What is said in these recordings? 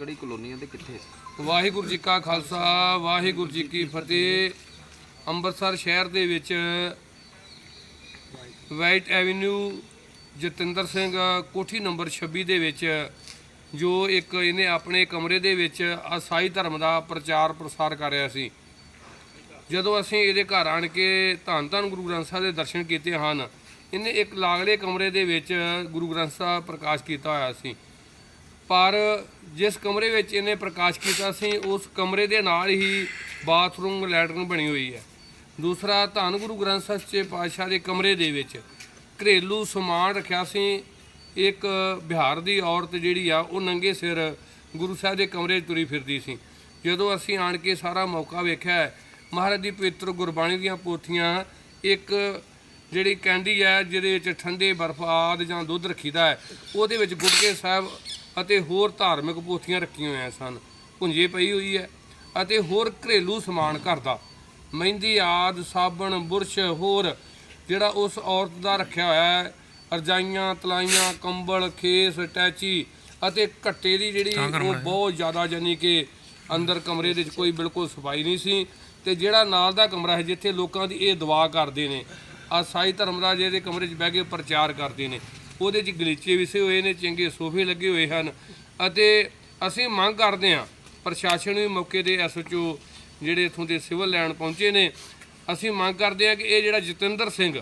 ਕਿਹੜੀ ਕਲੋਨੀ ਹੈ ਤੇ ਕਿੱਥੇ ਵਾਹਿਗੁਰੂ ਜੀ ਕਾ ਖਾਲਸਾ, ਵਾਹਿਗੁਰੂ ਜੀ ਕੀ ਫਤਿਹ। ਅੰਮ੍ਰਿਤਸਰ ਸ਼ਹਿਰ ਦੇ ਵਿੱਚ ਵਾਈਟ ਐਵਨਿਊ ਜਤਿੰਦਰ ਸਿੰਘ ਕੋਠੀ ਨੰਬਰ 26 ਦੇ ਵਿੱਚ, ਜੋ ਇੱਕ ਇਹਨੇ ਆਪਣੇ ਕਮਰੇ ਦੇ ਵਿੱਚ ਅਸਾਈ ਧਰਮ ਦਾ ਪ੍ਰਚਾਰ ਪ੍ਰਸਾਰ ਕਰ ਰਿਹਾ ਸੀ। ਜਦੋਂ ਅਸੀਂ ਇਹਦੇ ਘਰ ਆਣ ਕੇ ਧੰਨ ਧੰਨ ਗੁਰੂ ਗ੍ਰੰਥ ਸਾਹਿਬ ਦੇ ਦਰਸ਼ਨ ਕੀਤੇ ਹਨ, ਇਹਨੇ ਇੱਕ ਲਾਗਲੇ ਕਮਰੇ ਦੇ ਵਿੱਚ ਗੁਰੂ ਗ੍ਰੰਥ ਸਾਹਿਬ ਪ੍ਰਕਾਸ਼ ਕੀਤਾ ਹੋਇਆ ਸੀ। ਪਰ ਜਿਸ ਕਮਰੇ ਵਿੱਚ ਇਹਨੇ ਪ੍ਰਕਾਸ਼ ਕੀਤਾ ਸੀ, ਉਸ ਕਮਰੇ ਦੇ ਨਾਲ ਹੀ ਬਾਥਰੂਮ, ਲੈਟਰਨ ਬਣੀ ਹੋਈ ਹੈ। ਦੂਸਰਾ, ਧੰਨ ਗੁਰੂ ਗ੍ਰੰਥ ਸਾਹਿਬ ਸੱਚੇ ਪਾਤਸ਼ਾਹ ਦੇ ਕਮਰੇ ਦੇ ਵਿੱਚ ਘਰੇਲੂ ਸਮਾਨ ਰੱਖਿਆ ਸੀ। ਇੱਕ ਬਿਹਾਰ ਦੀ ਔਰਤ ਜਿਹੜੀ ਆ, ਉਹ ਨੰਗੇ ਸਿਰ ਗੁਰੂ ਸਾਹਿਬ ਦੇ ਕਮਰੇ 'ਚ ਤੁਰੀ ਫਿਰਦੀ ਸੀ। ਜਦੋਂ ਅਸੀਂ ਆਣ ਕੇ ਸਾਰਾ ਮੌਕਾ ਵੇਖਿਆ, ਮਹਾਰਾਜ ਦੀ ਪਵਿੱਤਰ ਗੁਰਬਾਣੀ ਦੀਆਂ ਪੋਥੀਆਂ, ਇੱਕ ਜਿਹੜੀ ਕੈਂਡੀ ਹੈ, ਜਿਹਦੇ ਵਿੱਚ ਠੰਡੇ ਬਰਫ਼ ਆਦਿ ਜਾਂ ਦੁੱਧ ਰੱਖੀਦਾ ਹੈ, ਉਹਦੇ ਵਿੱਚ ਗੁਟਕੇ ਸਾਹਿਬ ਅਤੇ ਹੋਰ ਧਾਰਮਿਕ ਪੋਥੀਆਂ ਰੱਖੀਆਂ ਹੋਈਆਂ ਸਨ। ਪੁੰਜੇ ਪਈ ਹੋਈ ਹੈ ਅਤੇ ਹੋਰ ਘਰੇਲੂ ਸਮਾਨ ਘਰ ਦਾ। ਮਹਿੰਦੀ ਆਦ ਸਾਬਣ ਬੁਰਸ਼ ਹੋਰ ਜਿਹੜਾ ਉਸ ਔਰਤ ਦਾ ਰੱਖਿਆ ਹੋਇਆ ਹੈ। ਰਜਾਈਆਂ ਤਲਾਈਆਂ ਕੰਬਲ ਖੇਸ ਟੈਚੀ ਅਤੇ ਘੱਟੇ ਦੀ ਜਿਹੜੀ ਉਹ ਬਹੁਤ ਜ਼ਿਆਦਾ ਜਾਨੀ ਕਿ ਅੰਦਰ ਕਮਰੇ ਦੇ ਵਿੱਚ ਕੋਈ ਬਿਲਕੁਲ ਸਫ਼ਾਈ ਨਹੀਂ ਸੀ ਤੇ ਜਿਹੜਾ ਨਾਲ ਦਾ ਕਮਰਾ ਹੈ ਜਿੱਥੇ ਲੋਕਾਂ ਦੀ ਇਹ ਦੁਆ ਕਰਦੇ ਨੇ। ਆ ਸਾਈ ਧਰਮ ਦਾ ਜਿਹਦੇ ਕਮਰੇ 'ਚ ਬਹਿ ਕੇ ਪ੍ਰਚਾਰ ਕਰਦੇ ਨੇ। ਉਹਦੇ 'ਚ ਗਲੀਚੇ ਵਿਸੇ ਹੋਏ ਨੇ, ਚੰਗੇ ਸੋਫੇ ਲੱਗੇ ਹੋਏ ਹਨ ਅਤੇ ਅਸੀਂ ਮੰਗ ਕਰਦੇ ਹਾਂ ਪ੍ਰਸ਼ਾਸਨ ਵੀ ਮੌਕੇ ਦੇ ਐਸਓਚਓ ਜਿਹੜੇ ਇਥੋਂ ਦੇ ਸਿਵਲ ਲੈਣ ਪਹੁੰਚੇ ਨੇ, ਅਸੀਂ ਮੰਗ ਕਰਦੇ ਹਾਂ ਕਿ ਇਹ ਜਿਹੜਾ ਜਤਿੰਦਰ ਸਿੰਘ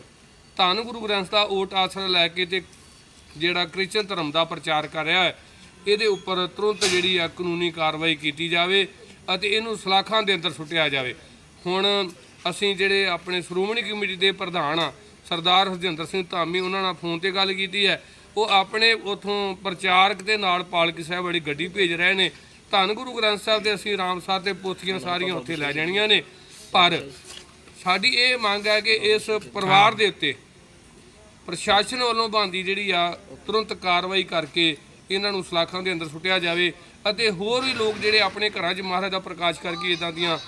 ਧੰਨ ਗੁਰੂ ਗ੍ਰੰਥ ਦਾ ਓਟ ਆਸਰਾ ਲੈ ਕੇ ਤੇ ਜਿਹੜਾ ਕ੍ਰਿਸਚਨ ਧਰਮ ਦਾ ਪ੍ਰਚਾਰ ਕਰ ਰਿਹਾ ਹੈ, ਇਹਦੇ ਉੱਪਰ ਤੁਰੰਤ ਜਿਹੜੀ ਆ ਕਾਨੂੰਨੀ ਕਾਰਵਾਈ ਕੀਤੀ ਜਾਵੇ ਅਤੇ ਇਹਨੂੰ ਸਲਾਖਾਂ ਦੇ ਅੰਦਰ ਸੁੱਟਿਆ ਜਾਵੇ। ਹੁਣ ਅਸੀਂ ਜਿਹੜੇ ਆਪਣੇ ਸ਼੍ਰੋਮਣੀ ਕਮੇਟੀ ਦੇ ਪ੍ਰਧਾਨ ਆ, ਸਰਦਾਰ ਹਰਜਿੰਦਰ ਸਿੰਘ ਧਾਮੀ, ਉਹਨਾਂ ਨਾਲ ਫੋਨ ਤੇ ਗੱਲ ਕੀਤੀ ਹੈ। ਉਹ ਆਪਣੇ ਉਥੋਂ ਪ੍ਰਚਾਰਕ ਦੇ ਨਾਲ ਪਾਲਕੀ ਸਾਹਿਬ ਵਾਲੀ ਗੱਡੀ ਭੇਜ ਰਹੇ ਨੇ। ਧੰਨ ਗੁਰੂ ਗ੍ਰੰਥ ਸਾਹਿਬ ਦੇ ਅਸੀਂ ਰਾਮਸਰ ਤੇ ਪੋਥੀਆਂ ਸਾਰੀਆਂ ਉੱਥੇ ਲੈ ਜਾਣੀਆਂ ਨੇ। ਪਰ ਸਾਡੀ ਇਹ ਮੰਗ ਹੈ ਕਿ ਇਸ ਪਰਿਵਾਰ ਦੇ ਉੱਤੇ ਪ੍ਰਸ਼ਾਸਨ ਵੱਲੋਂ ਬੰਦੀ ਜਿਹੜੀ ਆ, ਤੁਰੰਤ ਕਾਰਵਾਈ ਕਰਕੇ ਇਹਨਾਂ ਨੂੰ ਸਲਾਖਾਂ ਦੇ ਅੰਦਰ ਸੁੱਟਿਆ ਜਾਵੇ ਅਤੇ ਹੋਰ ਵੀ ਲੋਕ ਜਿਹੜੇ ਆਪਣੇ ਘਰਾਂ 'ਚ ਮਹਾਰਾਜ ਦਾ ਪ੍ਰਕਾਸ਼ ਕਰਕੇ ਇਦਾਂ ਦੀਆਂ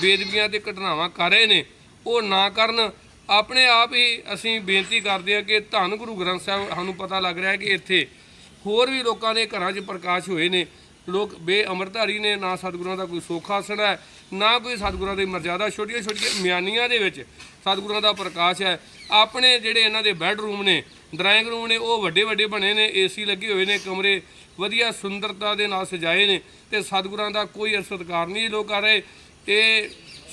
ਬੇਦਬੀਆਂ ਤੇ ਘਟਨਾਵਾਂ ਕਰ ਰਹੇ ਨੇ, ਉਹ ਨਾ ਕਰਨ। ਆਪਣੇ ਆਪ ਹੀ ਅਸੀਂ ਬੇਨਤੀ ਕਰਦੇ ਹਾਂ ਕਿ ਧੰਨ ਗੁਰੂ ਗ੍ਰੰਥ ਸਾਹਿਬ, ਸਾਨੂੰ ਪਤਾ ਲੱਗ ਰਿਹਾ ਹੈ ਕਿ ਇੱਥੇ ਹੋਰ ਵੀ ਲੋਕਾਂ ਦੇ ਘਰਾਂ 'ਚ ਪ੍ਰਕਾਸ਼ ਹੋਏ ਨੇ। ਲੋਕ ਬੇਅਮਰਧਾਰੀ ਨੇ, ਨਾ ਸਤਿਗੁਰਾਂ ਦਾ ਕੋਈ ਸੋਖਾ ਆਸਣ ਹੈ, ਨਾ ਕੋਈ ਸਤਿਗੁਰਾਂ ਦੀ ਮਰਜ਼ਾਦਾ ਛੋਟੀਆਂ ਛੋਟੀਆਂ ਮਿਆਨੀਆਂ ਦੇ ਵਿੱਚ ਸਤਿਗੁਰਾਂ ਦਾ ਪ੍ਰਕਾਸ਼ ਹੈ। ਆਪਣੇ ਜਿਹੜੇ ਇਹਨਾਂ ਦੇ ਬੈੱਡਰੂਮ ਨੇ, ਡਰਾਇੰਗ ਰੂਮ ਨੇ, ਉਹ ਵੱਡੇ ਵੱਡੇ ਬਣੇ ਨੇ, ਏਸੀ ਲੱਗੇ ਹੋਏ ਨੇ, ਕਮਰੇ ਵਧੀਆ ਸੁੰਦਰਤਾ ਦੇ ਨਾਲ ਸਜਾਏ ਨੇ ਤੇ ਸਤਿਗੁਰਾਂ ਦਾ ਕੋਈ ਸਤਿਕਾਰ ਨਹੀਂ ਲੋਕ ਕਰ ਰਹੇ। ਇਹ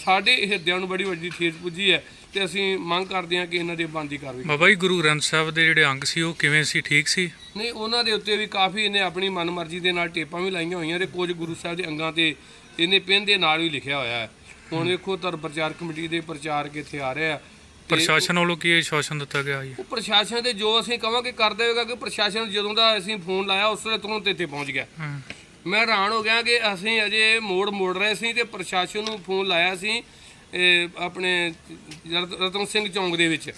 ਸਾਡੇ ਹਿਰਦਿਆਂ ਨੂੰ ਬੜੀ ਵੱਡੀ ਠੇਸ ਪੁੱਜੀ ਹੈ। ਤੇ ਅਸੀਂ ਮੰਗ ਕਰਦੇ ਹਾਂ ਕਿ ਇਹਨਾਂ ਦੇ ਬੰਦੀ ਕਾਰਵਾਈ ਬਾਬਾ ਜੀ ਗੁਰੂ ਗ੍ਰੰਥ ਸਾਹਿਬ ਦੇ ਜਿਹੜੇ ਅੰਗ ਸੀ ਉਹ ਕਿਵੇਂ ਸੀ ਠੀਕ ਸੀ? ਨਹੀਂ ਉਹਨਾਂ ਦੇ ਉੱਤੇ ਵੀ ਕਾਫੀ ਇਹਨੇ ਆਪਣੀ ਮਨਮਰਜ਼ੀ ਦੇ ਨਾਲ ਟੇਪਾਂ ਵੀ ਲਾਈਆਂ ਹੋਈਆਂ ਤੇ ਕੁਝ ਗੁਰੂ ਸਾਹਿਬ ਦੇ ਅੰਗਾਂ ਤੇ ਇਹਨੇ ਪੈਨ ਦੇ ਨਾਲ ਵੀ ਲਿਖਿਆ ਹੋਇਆ ਹੈ। ਹੁਣ ਵੇਖੋ ਧਰ ਪ੍ਰਚਾਰ ਕਮੇਟੀ ਦੇ ਪ੍ਰਚਾਰਕ ਇੱਥੇ ਆ ਰਹੇ ਪ੍ਰਸ਼ਾਸਨ ਵੱਲੋਂ ਕੀ ਸ਼ਾਸਨ ਦਿੱਤਾ ਗਿਆ ਜੀ? ਉਹ ਪ੍ਰਸ਼ਾਸਨ ਦੇ ਜੋ ਅਸੀਂ ਕਵਾਂਗੇ ਕਰ ਦੇਵੇਗਾ ਕਿ ਪ੍ਰਸ਼ਾਸਨ ਜਦੋਂ ਦਾ ਅਸੀਂ ਫੋਨ ਲਾਇਆ ਉਸ ਵੇਲੇ ਤੁਰੰਤ ਇੱਥੇ ਪਹੁੰਚ ਗਿਆ। ਮੈਂ ਹੈਰਾਨ ਹੋ ਗਿਆ ਕਿ ਅਸੀਂ ਅਜੇ ਮੋੜ ਮੋੜ ਰਹੇ ਸੀ ਤੇ ਪ੍ਰਸ਼ਾਸਨ ਨੂੰ ਫੋਨ ਲਾਇਆ ਸੀ ਆਪਣੇ ਰਤਨ ਸਿੰਘ ਚੌਂਕ ਦੇ ਵਿੱਚ।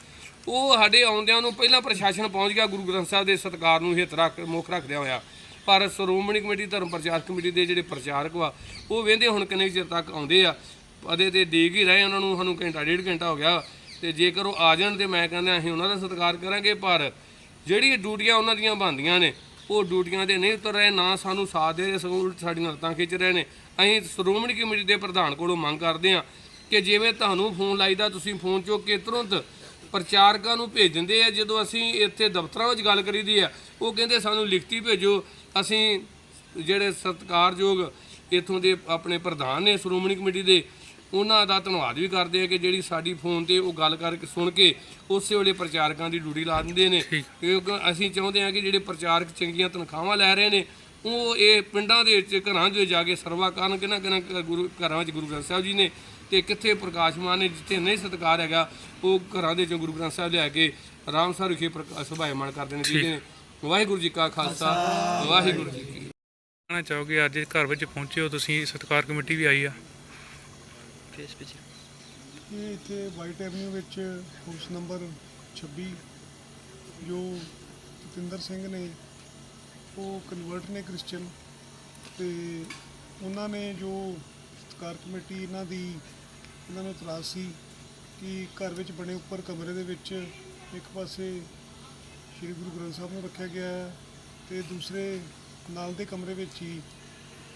ਉਹ ਸਾਡੇ ਆਉਂਦਿਆਂ ਨੂੰ ਪਹਿਲਾਂ ਪ੍ਰਸ਼ਾਸਨ ਪਹੁੰਚ ਗਿਆ, ਗੁਰੂ ਗ੍ਰੰਥ ਸਾਹਿਬ ਦੇ ਸਤਿਕਾਰ ਨੂੰ ਹਿੱਤ ਰੱਖ, ਮੁੱਖ ਰੱਖਦਿਆਂ ਹੋਇਆ। ਪਰ ਸ਼੍ਰੋਮਣੀ ਕਮੇਟੀ, ਧਰਮ ਪ੍ਰਚਾਰ ਕਮੇਟੀ ਦੇ ਜਿਹੜੇ ਪ੍ਰਚਾਰਕ ਵਾ, ਉਹ ਵੇਂਦੇ ਹੁਣ ਕਿੰਨੇ ਚਿਰ ਤੱਕ ਆਉਂਦੇ ਆ। ਅਦੇ ਤੇ ਡੀਕ ਹੀ ਰਹੇ, ਉਹਨਾਂ ਨੂੰ ਸਾਨੂੰ ਘੰਟਾ, ਡੇਢ ਘੰਟਾ ਹੋ ਗਿਆ। ਤੇ ਜੇਕਰ ਉਹ ਆ ਜਾਣ ਤੇ ਮੈਂ ਕਹਿੰਦਾ, ਅਸੀਂ ਉਹਨਾਂ ਦਾ ਸਤਿਕਾਰ ਕਰਾਂਗੇ, ਪਰ ਜਿਹੜੀ ਡਿਊਟੀਆਂ ਉਹਨਾਂ ਦੀਆਂ ਬਣਦੀਆਂ ਨੇ, ਉਹ ਡਿਊਟੀਆਂ 'ਤੇ ਨਹੀਂ ਉਤਰ ਰਹੇ, ਨਾ ਸਾਨੂੰ ਸਾਥ ਦੇ ਰਹੇ ਸਗੋਂ ਸਾਡੀਆਂ ਲੱਤਾਂ ਖਿੱਚ ਰਹੇ ਨੇ। ਅਸੀਂ ਸ਼੍ਰੋਮਣੀ ਕਮੇਟੀ ਦੇ ਪ੍ਰਧਾਨ ਕੋਲੋਂ ਮੰਗ ਕਰਦੇ ਹਾਂ ਕਿ ਜਿਵੇਂ ਤੁਹਾਨੂੰ ਫੋਨ ਲਾਈਦਾ ਤੁਸੀਂ ਫੋਨ ਚੁੱਕ ਕੇ ਤੁਰੰਤ ਪ੍ਰਚਾਰਕਾਂ ਨੂੰ ਭੇਜ ਦਿੰਦੇ ਆ। ਜਦੋਂ ਅਸੀਂ ਇੱਥੇ ਦਫ਼ਤਰਾਂ ਵਿੱਚ ਗੱਲ ਕਰੀਦੀ ਆ ਉਹ ਕਹਿੰਦੇ ਸਾਨੂੰ ਲਿਖਤੀ ਭੇਜੋ। ਅਸੀਂ ਜਿਹੜੇ ਸਤਿਕਾਰਯੋਗ ਇਥੋਂ ਦੇ ਆਪਣੇ ਪ੍ਰਧਾਨ ਨੇ ਸ਼੍ਰੋਮਣੀ ਕਮੇਟੀ ਦੇ ਉਹਨਾਂ ਦਾ ਧੰਨਵਾਦ ਵੀ ਕਰਦੇ ਆ ਕਿ ਜਿਹੜੀ ਸਾਡੀ ਫੋਨ ਤੇ ਉਹ ਗੱਲ ਕਰਕੇ ਸੁਣ ਕੇ ਉਸੇ ਵੇਲੇ ਪ੍ਰਚਾਰਕਾਂ ਦੀ ਡਿਊਟੀ ਲਾ ਦਿੰਦੇ ਨੇ। ਕਿਉਂਕਿ ਅਸੀਂ ਚਾਹੁੰਦੇ ਹਾਂ ਕਿ ਜਿਹੜੇ ਪ੍ਰਚਾਰਕ ਚੰਗੀਆਂ ਤਨਖਾਹਾਂ ਲੈ ਰਹੇ ਨੇ ਉਹ ਇਹ ਪਿੰਡਾਂ ਦੇ ਵਿੱਚ ਘਰਾਂ 'ਚ ਜਾ ਕੇ ਸਰਵਾ ਕਰਨ ਕਿਹਨਾਂ ਕਿਹਨਾਂ ਗੁਰੂ ਘਰਾਂ 'ਚ ਗੁਰੂ ਗ੍ਰੰਥ ਸਾਹਿਬ ਜੀ ਨੇ ਤੇ ਕਿੱਥੇ ਪ੍ਰਕਾਸ਼ਮਾਨ ਨੇ ਜਿੱਥੇ ਨਹੀਂ ਸਤਿਕਾਰ ਹੈਗਾ ਉਹ ਘਰਾਂ ਦੇ ਚੋਂ ਗੁਰੂ ਗ੍ਰੰਥ ਸਾਹਿਬ ਲਿਆ ਕੇ ਰਾਮਸਰ ਵਿਖੇ ਪ੍ਰਕਾ- ਸੁਭਾਇਮਾਨ ਕਰ ਦੇਣੇ ਚਾਹੀਦੇ ਨੇ ਵਾਹਿਗੁਰੂ ਜੀ ਕਾ ਖਾਲਸਾ ਵਾਹਿਗੁਰੂ ਜੀ ਕੀ ਕਹਿਣਾ ਚਾਹੋਗੇ ਅੱਜ ਘਰ ਵਿੱਚ ਪਹੁੰਚੇ ਹੋ ਤੁਸੀਂ ਸਤਕਾਰ ਕਮੇਟੀ ਵੀ ਆਈ ਆ? ਇਹ ਇੱਥੇ ਵਾਈਟ ਐਵਨਿਊ ਵਿੱਚ ਹਾਊਸ ਨੰਬਰ 26 ਜੋ ਜਤਿੰਦਰ ਸਿੰਘ ਨੇ ਉਹ ਕਨਵਰਟ ਨੇ ਕ੍ਰਿਸਚੀਅਨ ਤੇ ਉਹਨਾਂ ਨੇ ਜੋ ਸਤਕਾਰ ਕਮੇਟੀ ਇਹਨਾਂ ਦੀ, ਇਹਨਾਂ ਨੂੰ ਇਤਰਾਜ਼ ਸੀ ਕਿ ਘਰ ਵਿੱਚ ਬਣੇ ਉੱਪਰ ਕਮਰੇ ਦੇ ਵਿੱਚ ਇੱਕ ਪਾਸੇ ਸ੍ਰੀ ਗੁਰੂ ਗ੍ਰੰਥ ਸਾਹਿਬ ਨੂੰ ਰੱਖਿਆ ਗਿਆ ਹੈ ਤੇ ਦੂਸਰੇ ਨਾਲ ਦੇ ਕਮਰੇ ਵਿੱਚ ਹੀ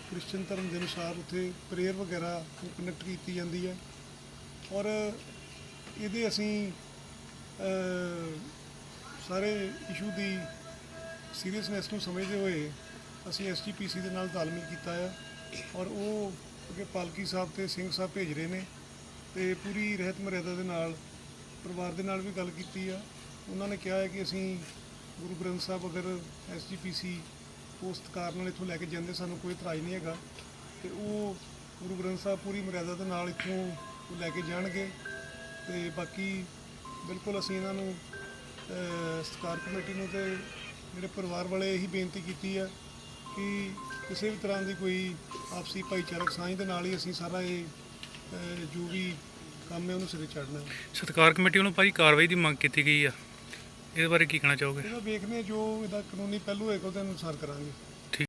ਕ੍ਰਿਸਚੀਅਨ ਧਰਮ ਦੇ ਅਨੁਸਾਰ ਉੱਥੇ ਪ੍ਰੇਅਰ ਵਗੈਰਾ ਕਨੈਕਟ ਕੀਤੀ ਜਾਂਦੀ ਹੈ। ਔਰ ਇਹਦੇ ਅਸੀਂ ਸਾਰੇ ਇਸ਼ੂ ਦੀ ਸੀਰੀਅਸਨੈਸ ਨੂੰ ਸਮਝਦੇ ਹੋਏ ਅਸੀਂ ਐਸਜੀਪੀਸੀ ਦੇ ਨਾਲ ਤਾਲਮੇਲ ਕੀਤਾ ਆ ਔਰ ਉਹ ਅੱਗੇ ਪਾਲਕੀ ਸਾਹਿਬ ਤੇ ਸਿੰਘ ਸਾਹਿਬ ਭੇਜ ਰਹੇ ਨੇ ਤੇ ਪੂਰੀ ਰਹਿਤ ਮਰਿਆਦਾ ਦੇ ਨਾਲ ਪਰਿਵਾਰ ਦੇ ਨਾਲ ਵੀ ਗੱਲ ਕੀਤੀ ਆ। ਉਹਨਾਂ ਨੇ ਕਿਹਾ ਹੈ ਕਿ ਅਸੀਂ ਗੁਰੂ ਗ੍ਰੰਥ ਸਾਹਿਬ ਅਗਰ ਐਸਜੀਪੀਸੀ ਪੋਸਟਕਾਰ ਨਾਲ ਇੱਥੋਂ ਲੈ ਕੇ ਜਾਂਦੇ ਸਾਨੂੰ ਕੋਈ ਇਤਰਾਜ਼ ਨਹੀਂ ਹੈਗਾ। ਤੇ ਉਹ ਗੁਰੂ ਗ੍ਰੰਥ ਸਾਹਿਬ ਪੂਰੀ ਮਰਿਆਦਾ ਦੇ ਨਾਲ ਇੱਥੋਂ ਲੈ ਕੇ ਜਾਣਗੇ ਤੇ ਬਾਕੀ ਬਿਲਕੁਲ ਅਸੀਂ ਇਹਨਾਂ ਨੂੰ ਅਹ, ਸਤਿਕਾਰ ਕਮੇਟੀ ਨੂੰ ਤੇ ਜਿਹੜੇ ਪਰਿਵਾਰ ਵਾਲੇ ਇਹੀ ਬੇਨਤੀ ਕੀਤੀ ਹੈ ਕਿ ਕਿਸੇ ਵੀ ਤਰ੍ਹਾਂ ਦੀ ਕੋਈ ਆਪਸੀ ਭਾਈਚਾਰਕ ਸਾਂਝ ਦੇ ਨਾਲ ਹੀ ਅਸੀਂ ਸਾਰਾ ਇਹ ਅਹ, ਜੋ ਵੀ ਕੰਮ ਹੈ ਉਹਨੂੰ ਸਿਰੇ ਚੜ੍ਹਨਾ ਹੈ। ਸਤਕਾਰ ਕਮੇਟੀ ਵੱਲੋਂ ਭਾਜੀ ਕਾਰਵਾਈ ਦੀ ਮੰਗ ਕੀਤੀ ਗਈ ਆ। ਇਹਦੇ ਬਾਰੇ ਕੀ ਕਹਿਣਾ ਚਾਹੋਗੇ? ਇਹਦਾ ਵੇਖਦੇ ਹਾਂ ਜੋ ਇਹਦਾ ਕਾਨੂੰਨੀ ਪਹਿਲੂ ਹੋਏਗਾ ਉਹਦੇ ਅਨੁਸਾਰ ਕਰਾਂਗੇ।